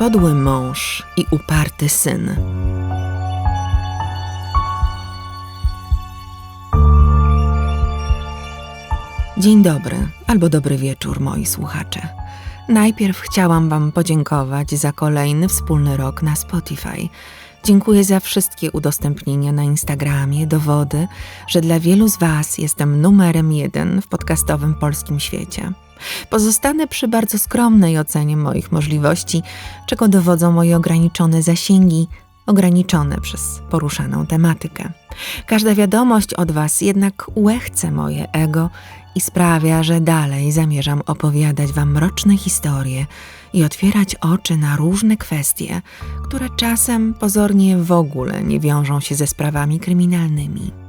Podły mąż i uparty syn. Dzień dobry albo dobry wieczór, moi słuchacze. Najpierw chciałam Wam podziękować za kolejny wspólny rok na Spotify. Dziękuję za wszystkie udostępnienia na Instagramie, dowody, że dla wielu z Was jestem numerem jeden w podcastowym polskim świecie. Pozostanę przy bardzo skromnej ocenie moich możliwości, czego dowodzą moje ograniczone zasięgi, ograniczone przez poruszaną tematykę. Każda wiadomość od Was jednak łechce moje ego i sprawia, że dalej zamierzam opowiadać Wam mroczne historie i otwierać oczy na różne kwestie, które czasem pozornie w ogóle nie wiążą się ze sprawami kryminalnymi.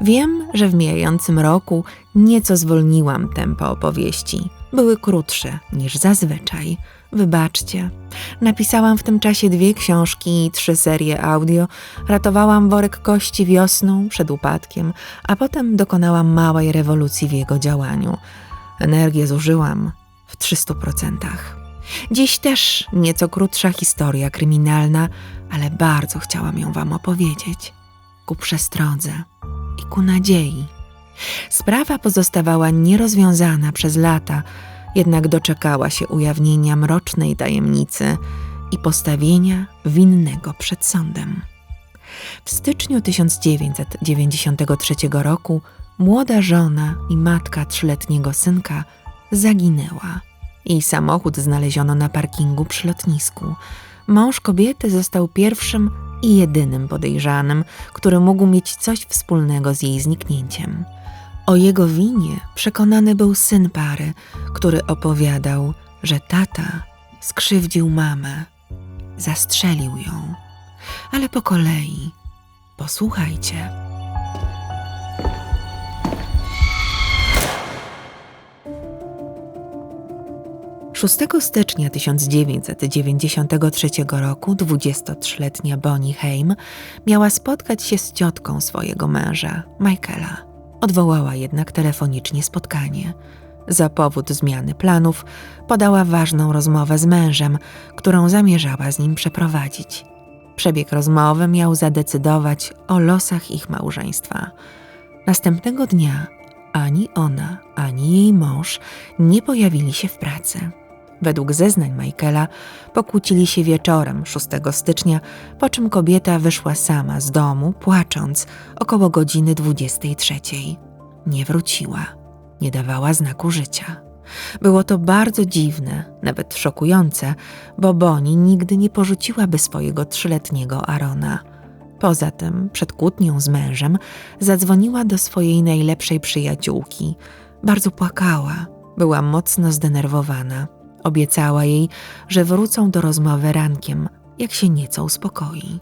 Wiem, że w mijającym roku nieco zwolniłam tempo opowieści. Były krótsze niż zazwyczaj. Wybaczcie. Napisałam w tym czasie dwie książki i trzy serie audio, ratowałam worek kości wiosną przed upadkiem, a potem dokonałam małej rewolucji w jego działaniu. Energię zużyłam w 300%. Dziś też nieco krótsza historia kryminalna, ale bardzo chciałam ją Wam opowiedzieć. Ku przestrodze i ku nadziei. Sprawa pozostawała nierozwiązana przez lata, jednak doczekała się ujawnienia mrocznej tajemnicy i postawienia winnego przed sądem. W styczniu 1993 roku młoda żona i matka trzyletniego synka zaginęła. Jej samochód znaleziono na parkingu przy lotnisku. Mąż kobiety został pierwszym i jedynym podejrzanym, który mógł mieć coś wspólnego z jej zniknięciem. O jego winie przekonany był syn pary, który opowiadał, że tata skrzywdził mamę, zastrzelił ją. Ale po kolei, posłuchajcie. 6 stycznia 1993 roku 23-letnia Bonnie Haim miała spotkać się z ciotką swojego męża, Michaela. Odwołała jednak telefonicznie spotkanie. Za powód zmiany planów podała ważną rozmowę z mężem, którą zamierzała z nim przeprowadzić. Przebieg rozmowy miał zadecydować o losach ich małżeństwa. Następnego dnia ani ona, ani jej mąż nie pojawili się w pracy. Według zeznań Michaela pokłócili się wieczorem 6 stycznia, po czym kobieta wyszła sama z domu, płacząc, około godziny 23. Nie wróciła, nie dawała znaku życia. Było to bardzo dziwne, nawet szokujące, bo Boni nigdy nie porzuciłaby swojego trzyletniego Arona. Poza tym, przed kłótnią z mężem, zadzwoniła do swojej najlepszej przyjaciółki. Bardzo płakała, była mocno zdenerwowana Obiecała jej, że wrócą do rozmowy rankiem, jak się nieco uspokoi.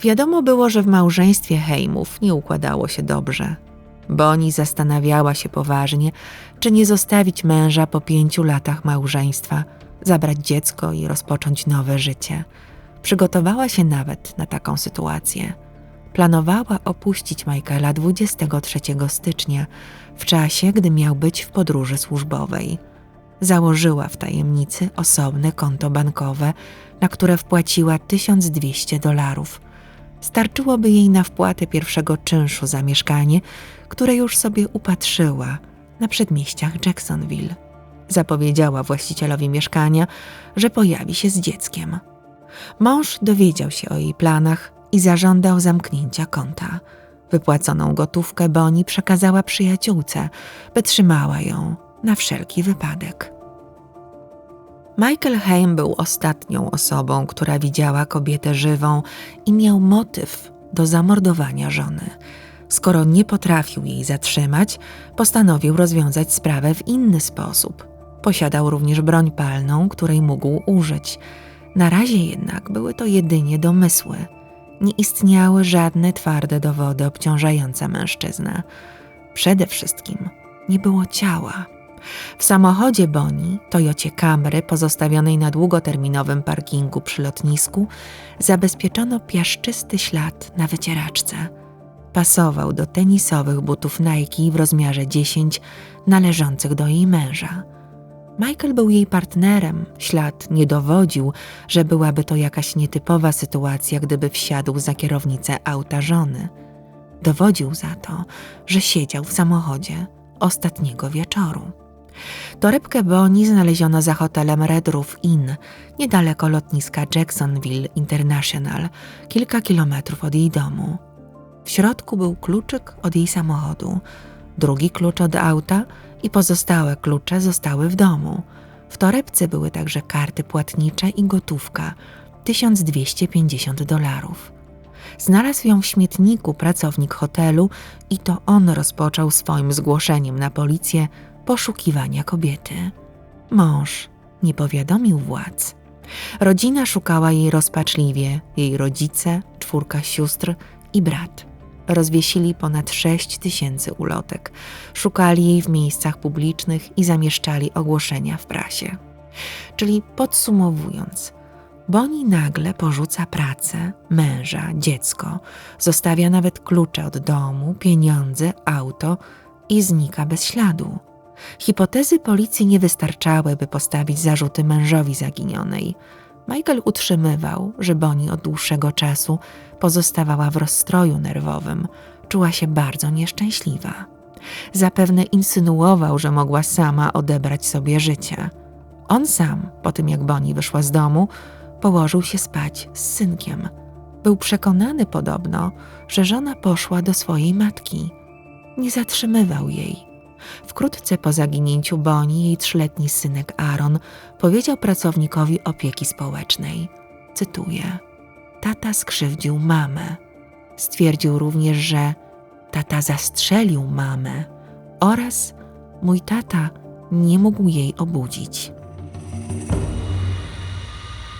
Wiadomo było, że w małżeństwie Hejmów nie układało się dobrze. Boni zastanawiała się poważnie, czy nie zostawić męża po pięciu latach małżeństwa, zabrać dziecko i rozpocząć nowe życie. Przygotowała się nawet na taką sytuację. Planowała opuścić Michaela 23 stycznia, w czasie, gdy miał być w podróży służbowej założyła w tajemnicy osobne konto bankowe, na które wpłaciła 1200 dolarów. Starczyłoby jej na wpłatę pierwszego czynszu za mieszkanie, które już sobie upatrzyła na przedmieściach Jacksonville. Zapowiedziała właścicielowi mieszkania, że pojawi się z dzieckiem. Mąż dowiedział się o jej planach i zażądał zamknięcia konta. Wypłaconą gotówkę Boni przekazała przyjaciółce, by trzymała ją na wszelki wypadek. Michael Haim był ostatnią osobą, która widziała kobietę żywą i miał motyw do zamordowania żony. Skoro nie potrafił jej zatrzymać, postanowił rozwiązać sprawę w inny sposób. Posiadał również broń palną, której mógł użyć. Na razie jednak były to jedynie domysły. Nie istniały żadne twarde dowody obciążające mężczyznę. Przede wszystkim nie było ciała. W samochodzie Boni, Toyocie Camry, pozostawionej na długoterminowym parkingu przy lotnisku, zabezpieczono piaszczysty ślad na wycieraczce. Pasował do tenisowych butów Nike w rozmiarze 10 należących do jej męża. Michael był jej partnerem, ślad nie dowodził, że byłaby to jakaś nietypowa sytuacja, gdyby wsiadł za kierownicę auta żony. Dowodził za to, że siedział w samochodzie ostatniego wieczoru. Torebkę Bonnie znaleziono za hotelem Red Roof Inn, niedaleko lotniska Jacksonville International, kilka kilometrów od jej domu. W środku był kluczyk od jej samochodu, drugi klucz od auta i pozostałe klucze zostały w domu. W torebce były także karty płatnicze i gotówka 1250 dolarów. Znalazł ją w śmietniku pracownik hotelu i to on rozpoczął swoim zgłoszeniem na policję poszukiwania kobiety. Mąż nie powiadomił władz. Rodzina szukała jej rozpaczliwie, jej rodzice, czwórka sióstr i brat. Rozwiesili ponad sześć tysięcy ulotek, szukali jej w miejscach publicznych i zamieszczali ogłoszenia w prasie. Czyli podsumowując, Boni nagle porzuca pracę, męża, dziecko, zostawia nawet klucze od domu, pieniądze, auto i znika bez śladu. Hipotezy policji nie wystarczały, by postawić zarzuty mężowi zaginionej. Michael utrzymywał, że Boni od dłuższego czasu pozostawała w rozstroju nerwowym, czuła się bardzo nieszczęśliwa. Zapewne insynuował, że mogła sama odebrać sobie życie. On sam, po tym jak Boni wyszła z domu, położył się spać z synkiem. Był przekonany podobno, że żona poszła do swojej matki. Nie zatrzymywał jej Wkrótce po zaginięciu Boni jej trzyletni synek Aaron powiedział pracownikowi opieki społecznej, cytuję, tata skrzywdził mamę. Stwierdził również, że tata zastrzelił mamę oraz mój tata nie mógł jej obudzić.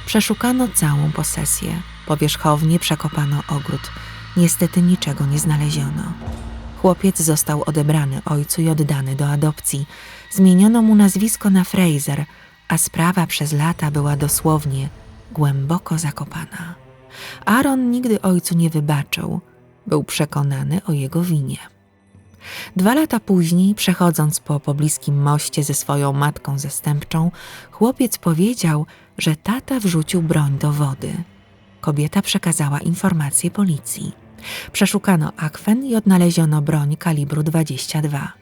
Przeszukano całą posesję, powierzchownie przekopano ogród. Niestety niczego nie znaleziono. Chłopiec został odebrany ojcu i oddany do adopcji. Zmieniono mu nazwisko na Fraser, a sprawa przez lata była dosłownie głęboko zakopana. Aaron nigdy ojcu nie wybaczył, był przekonany o jego winie. Dwa lata później, przechodząc po pobliskim moście ze swoją matką zastępczą, chłopiec powiedział, że tata wrzucił broń do wody. Kobieta przekazała informację policji. Przeszukano akwen i odnaleziono broń kalibru 22.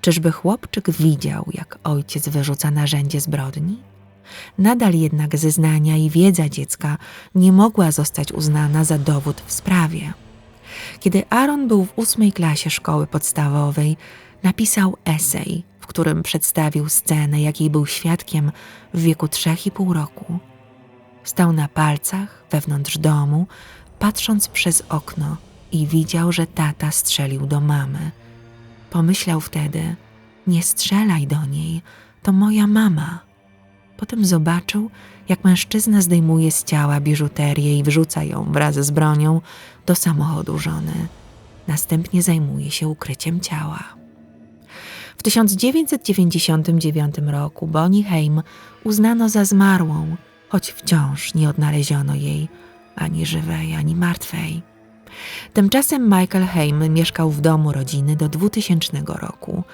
Czyżby chłopczyk widział, jak ojciec wyrzuca narzędzie zbrodni? Nadal jednak zeznania i wiedza dziecka nie mogła zostać uznana za dowód w sprawie. Kiedy Aaron był w ósmej klasie szkoły podstawowej, napisał esej, w którym przedstawił scenę, jakiej był świadkiem w wieku trzech i pół roku. Stał na palcach wewnątrz domu, patrząc przez okno i widział, że tata strzelił do mamy. Pomyślał wtedy: Nie strzelaj do niej, to moja mama. Potem zobaczył, jak mężczyzna zdejmuje z ciała biżuterię i wrzuca ją wraz z bronią do samochodu żony. Następnie zajmuje się ukryciem ciała. W 1999 roku Bonnie Haim uznano za zmarłą, choć wciąż nie odnaleziono jej ani żywej, ani martwej. Tymczasem Michael Haim mieszkał w domu rodziny do 2000 roku.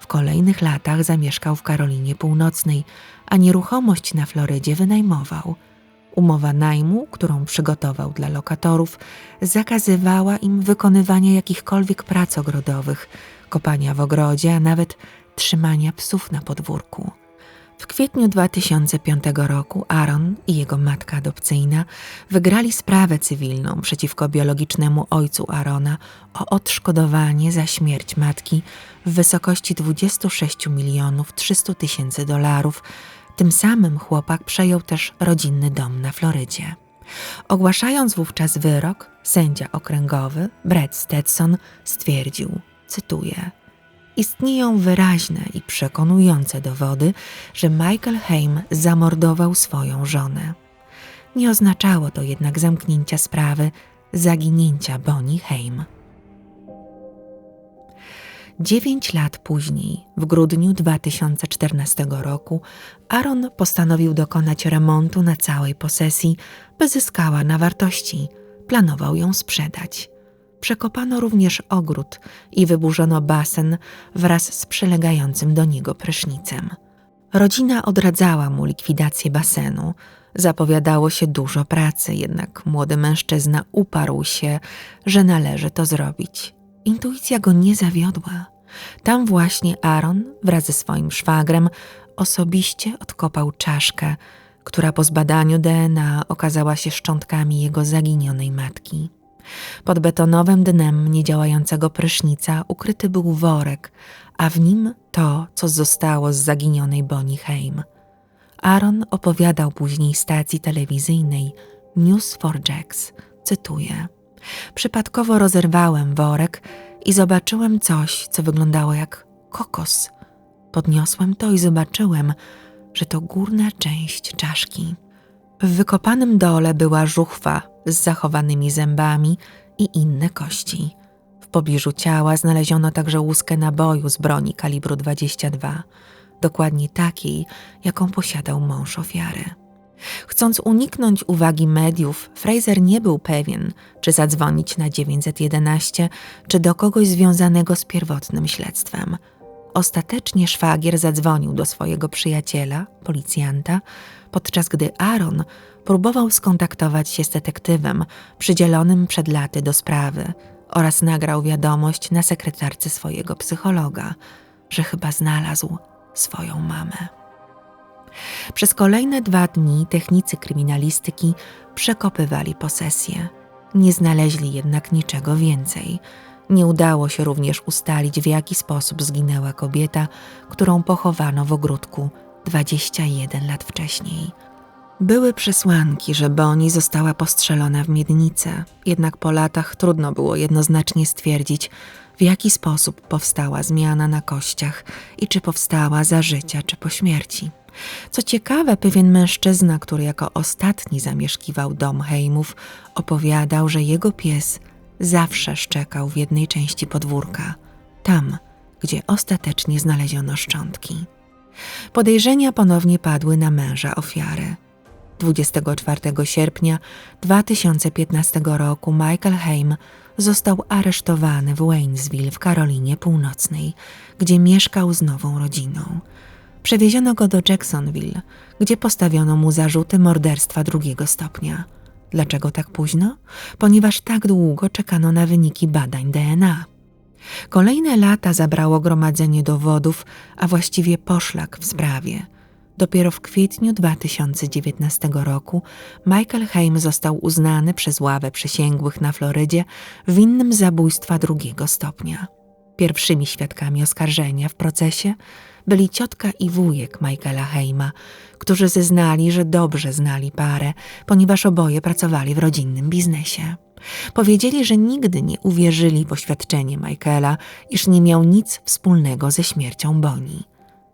W kolejnych latach zamieszkał w Karolinie Północnej, a nieruchomość na Florydzie wynajmował. Umowa najmu, którą przygotował dla lokatorów, zakazywała im wykonywania jakichkolwiek prac ogrodowych, kopania w ogrodzie, a nawet trzymania psów na podwórku. W kwietniu 2005 roku Aaron i jego matka adopcyjna wygrali sprawę cywilną przeciwko biologicznemu ojcu Arona o odszkodowanie za śmierć matki w wysokości 26 milionów 300 tysięcy dolarów. Tym samym chłopak przejął też rodzinny dom na Florydzie. Ogłaszając wówczas wyrok, sędzia okręgowy Brett Stetson stwierdził, cytuję – istnieją wyraźne i przekonujące dowody, że Michael Haim zamordował swoją żonę. Nie oznaczało to jednak zamknięcia sprawy zaginięcia Bonnie Haim. Dziewięć lat później, w grudniu 2014 roku, Aaron postanowił dokonać remontu na całej posesji, by zyskała na wartości. Planował ją sprzedać. Przekopano również ogród i wyburzono basen wraz z przylegającym do niego prysznicem. Rodzina odradzała mu likwidację basenu. Zapowiadało się dużo pracy, jednak młody mężczyzna uparł się, że należy to zrobić. Intuicja go nie zawiodła. Tam właśnie Aaron wraz ze swoim szwagrem osobiście odkopał czaszkę, która po zbadaniu DNA okazała się szczątkami jego zaginionej matki. Pod betonowym dnem niedziałającego prysznica ukryty był worek, a w nim to, co zostało z zaginionej Bonnie Haim. Aaron opowiadał później stacji telewizyjnej News for Jacks, cytuję. Przypadkowo rozerwałem worek i zobaczyłem coś, co wyglądało jak kokos. Podniosłem to i zobaczyłem, że to górna część czaszki. W wykopanym dole była żuchwa z zachowanymi zębami i inne kości. W pobliżu ciała znaleziono także łuskę naboju z broni kalibru 22, dokładnie takiej, jaką posiadał mąż ofiary. Chcąc uniknąć uwagi mediów, Fraser nie był pewien, czy zadzwonić na 911, czy do kogoś związanego z pierwotnym śledztwem. Ostatecznie szwagier zadzwonił do swojego przyjaciela, policjanta, podczas gdy Aaron próbował skontaktować się z detektywem przydzielonym przed laty do sprawy oraz nagrał wiadomość na sekretarce swojego psychologa, że chyba znalazł swoją mamę. Przez kolejne dwa dni technicy kryminalistyki przekopywali posesję. Nie znaleźli jednak niczego więcej. Nie udało się również ustalić, w jaki sposób zginęła kobieta, którą pochowano w ogródku 21 lat wcześniej. Były przesłanki, że Bonnie została postrzelona w miednicę, jednak po latach trudno było jednoznacznie stwierdzić, w jaki sposób powstała zmiana na kościach i czy powstała za życia, czy po śmierci. Co ciekawe, pewien mężczyzna, który jako ostatni zamieszkiwał dom Hejmów, opowiadał, że jego pies zawsze szczekał w jednej części podwórka, tam, gdzie ostatecznie znaleziono szczątki. Podejrzenia ponownie padły na męża ofiary. 24 sierpnia 2015 roku Michael Haim został aresztowany w Waynesville w Karolinie Północnej, gdzie mieszkał z nową rodziną. Przewieziono go do Jacksonville, gdzie postawiono mu zarzuty morderstwa drugiego stopnia. Dlaczego tak późno? Ponieważ tak długo czekano na wyniki badań DNA. Kolejne lata zabrało gromadzenie dowodów, a właściwie poszlak w sprawie. Dopiero w kwietniu 2019 roku Michael Haim został uznany przez ławę przysięgłych na Florydzie winnym zabójstwa drugiego stopnia. Pierwszymi świadkami oskarżenia w procesie byli ciotka i wujek Michaela Heima, którzy zeznali, że dobrze znali parę, ponieważ oboje pracowali w rodzinnym biznesie. Powiedzieli, że nigdy nie uwierzyli w oświadczenie Michaela, iż nie miał nic wspólnego ze śmiercią Bonnie.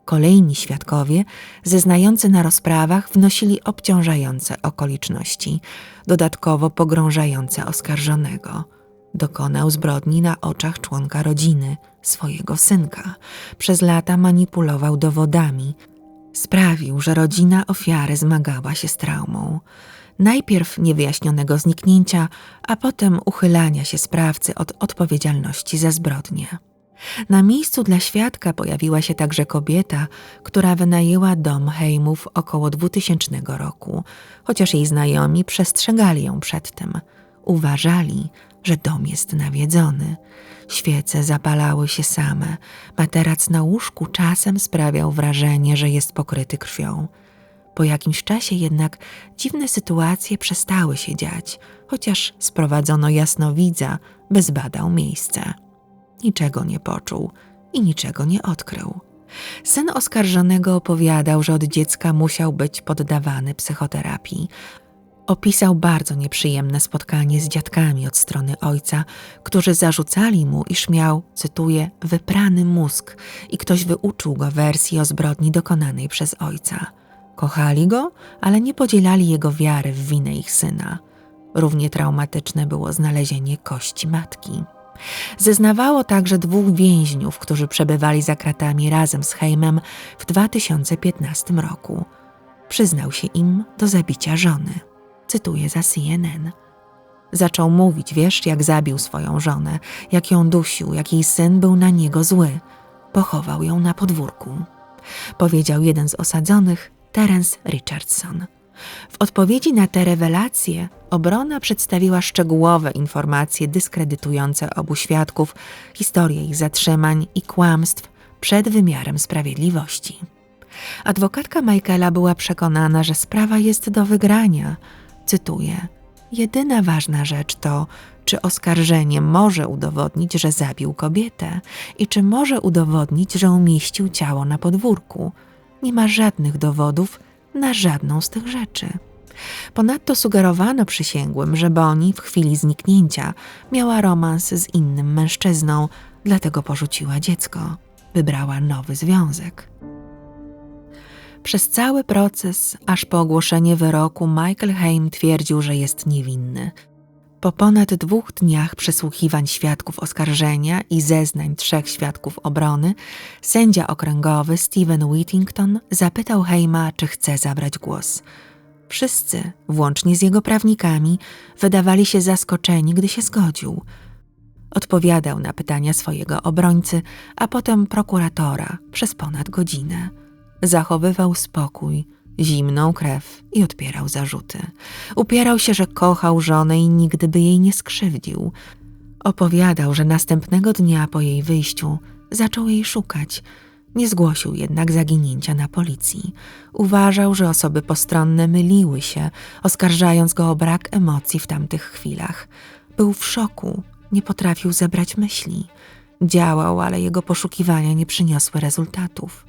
Kolejni świadkowie, zeznający na rozprawach, wnosili obciążające okoliczności, dodatkowo pogrążające oskarżonego. Dokonał zbrodni na oczach członka rodziny, swojego synka. Przez lata manipulował dowodami. Sprawił, że rodzina ofiary zmagała się z traumą. Najpierw niewyjaśnionego zniknięcia, a potem uchylania się sprawcy od odpowiedzialności za zbrodnię. Na miejscu dla świadka pojawiła się także kobieta, która wynajęła dom Hejmów około 2000 roku, chociaż jej znajomi przestrzegali ją przed tym. Uważali, że dom jest nawiedzony. Świece zapalały się same, materac na łóżku czasem sprawiał wrażenie, że jest pokryty krwią. Po jakimś czasie jednak dziwne sytuacje przestały się dziać, chociaż sprowadzono jasnowidza, by zbadał miejsce. Niczego nie poczuł i niczego nie odkrył. Syn oskarżonego opowiadał, że od dziecka musiał być poddawany psychoterapii, Opisał bardzo nieprzyjemne spotkanie z dziadkami od strony ojca, którzy zarzucali mu, iż miał, cytuję, wyprany mózg i ktoś wyuczył go wersji o zbrodni dokonanej przez ojca. Kochali go, ale nie podzielali jego wiary w winę ich syna. Równie traumatyczne było znalezienie kości matki. Zeznawało także dwóch więźniów, którzy przebywali za kratami razem z Heimem w 2015 roku. Przyznał się im do zabicia żony cytuję za CNN. Zaczął mówić, wiesz, jak zabił swoją żonę, jak ją dusił, jak jej syn był na niego zły. Pochował ją na podwórku. powiedział jeden z osadzonych, Terence Richardson. W odpowiedzi na te rewelacje obrona przedstawiła szczegółowe informacje dyskredytujące obu świadków, historię ich zatrzymań i kłamstw przed wymiarem sprawiedliwości. Adwokatka Michaela była przekonana, że sprawa jest do wygrania. Cytuję: Jedyna ważna rzecz to, czy oskarżenie może udowodnić, że zabił kobietę i czy może udowodnić, że umieścił ciało na podwórku. Nie ma żadnych dowodów na żadną z tych rzeczy. Ponadto sugerowano przysięgłym, że Bonnie w chwili zniknięcia miała romans z innym mężczyzną, dlatego porzuciła dziecko. Wybrała nowy związek. Przez cały proces, aż po ogłoszenie wyroku, Michael Haim twierdził, że jest niewinny. Po ponad dwóch dniach przesłuchiwań świadków oskarżenia i zeznań trzech świadków obrony, sędzia okręgowy Stephen Whittington zapytał Heima, czy chce zabrać głos. Wszyscy, włącznie z jego prawnikami, wydawali się zaskoczeni, gdy się zgodził. Odpowiadał na pytania swojego obrońcy, a potem prokuratora przez ponad godzinę. Zachowywał spokój, zimną krew i odpierał zarzuty. Upierał się, że kochał żonę i nigdy by jej nie skrzywdził. Opowiadał, że następnego dnia po jej wyjściu zaczął jej szukać. Nie zgłosił jednak zaginięcia na policji. Uważał, że osoby postronne myliły się, oskarżając go o brak emocji w tamtych chwilach. Był w szoku, nie potrafił zebrać myśli. Działał, ale jego poszukiwania nie przyniosły rezultatów.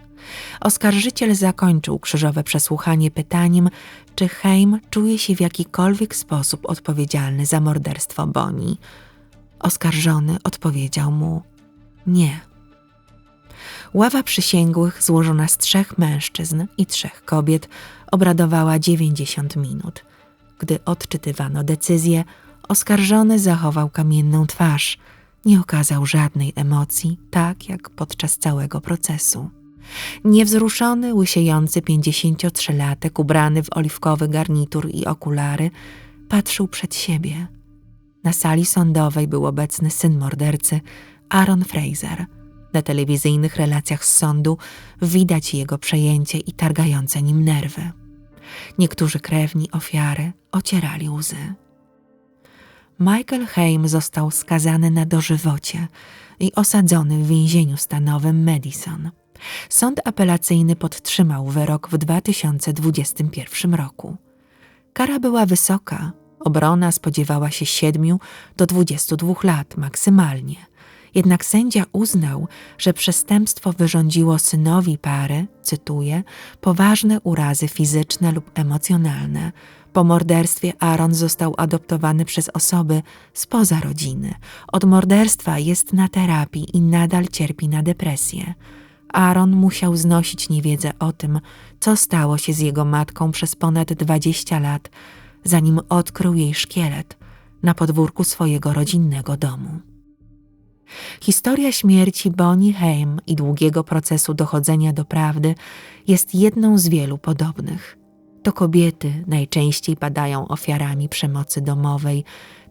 Oskarżyciel zakończył krzyżowe przesłuchanie pytaniem, czy Heim czuje się w jakikolwiek sposób odpowiedzialny za morderstwo Boni. Oskarżony odpowiedział mu nie. Ława przysięgłych, złożona z trzech mężczyzn i trzech kobiet, obradowała 90 minut. Gdy odczytywano decyzję, oskarżony zachował kamienną twarz, nie okazał żadnej emocji, tak jak podczas całego procesu. Niewzruszony, łysiejący pięćdziesięciotrzylatek, ubrany w oliwkowy garnitur i okulary, patrzył przed siebie. Na sali sądowej był obecny syn mordercy, Aaron Fraser. Na telewizyjnych relacjach z sądu widać jego przejęcie i targające nim nerwy. Niektórzy krewni ofiary ocierali łzy. Michael Haim został skazany na dożywocie i osadzony w więzieniu stanowym Madison. Sąd apelacyjny podtrzymał wyrok w 2021 roku. Kara była wysoka, obrona spodziewała się 7 do 22 lat maksymalnie. Jednak sędzia uznał, że przestępstwo wyrządziło synowi pary, cytuję, poważne urazy fizyczne lub emocjonalne. Po morderstwie Aaron został adoptowany przez osoby spoza rodziny. Od morderstwa jest na terapii i nadal cierpi na depresję. Aaron musiał znosić niewiedzę o tym, co stało się z jego matką przez ponad dwadzieścia lat, zanim odkrył jej szkielet na podwórku swojego rodzinnego domu. Historia śmierci Bonnie Haim i długiego procesu dochodzenia do prawdy jest jedną z wielu podobnych. To kobiety najczęściej padają ofiarami przemocy domowej,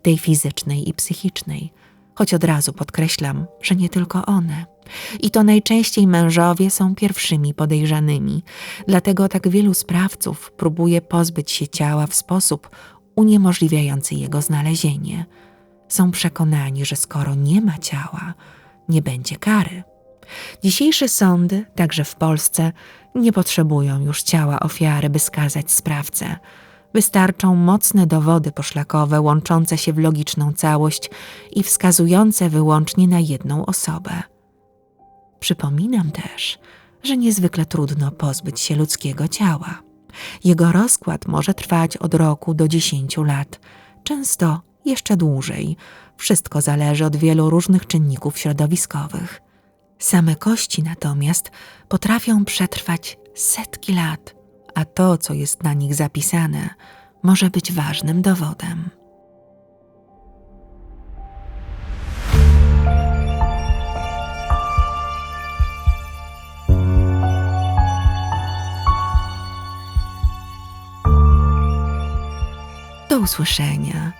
tej fizycznej i psychicznej, choć od razu podkreślam, że nie tylko one. I to najczęściej mężowie są pierwszymi podejrzanymi, dlatego tak wielu sprawców próbuje pozbyć się ciała w sposób uniemożliwiający jego znalezienie. Są przekonani, że skoro nie ma ciała, nie będzie kary. Dzisiejsze sądy, także w Polsce, nie potrzebują już ciała ofiary, by skazać sprawcę. Wystarczą mocne dowody poszlakowe łączące się w logiczną całość i wskazujące wyłącznie na jedną osobę. Przypominam też, że niezwykle trudno pozbyć się ludzkiego ciała. Jego rozkład może trwać od roku do dziesięciu lat, często jeszcze dłużej. Wszystko zależy od wielu różnych czynników środowiskowych. Same kości natomiast potrafią przetrwać setki lat, a to, co jest na nich zapisane, może być ważnym dowodem. Do usłyszenia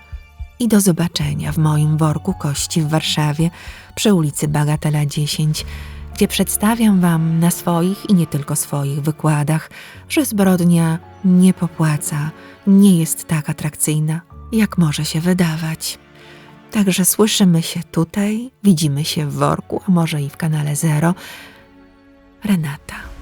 i do zobaczenia w moim worku kości w Warszawie przy ulicy Bagatela 10 gdzie przedstawiam Wam na swoich i nie tylko swoich wykładach, że zbrodnia nie popłaca, nie jest tak atrakcyjna, jak może się wydawać. Także słyszymy się tutaj, widzimy się w worku, a może i w kanale Zero. Renata.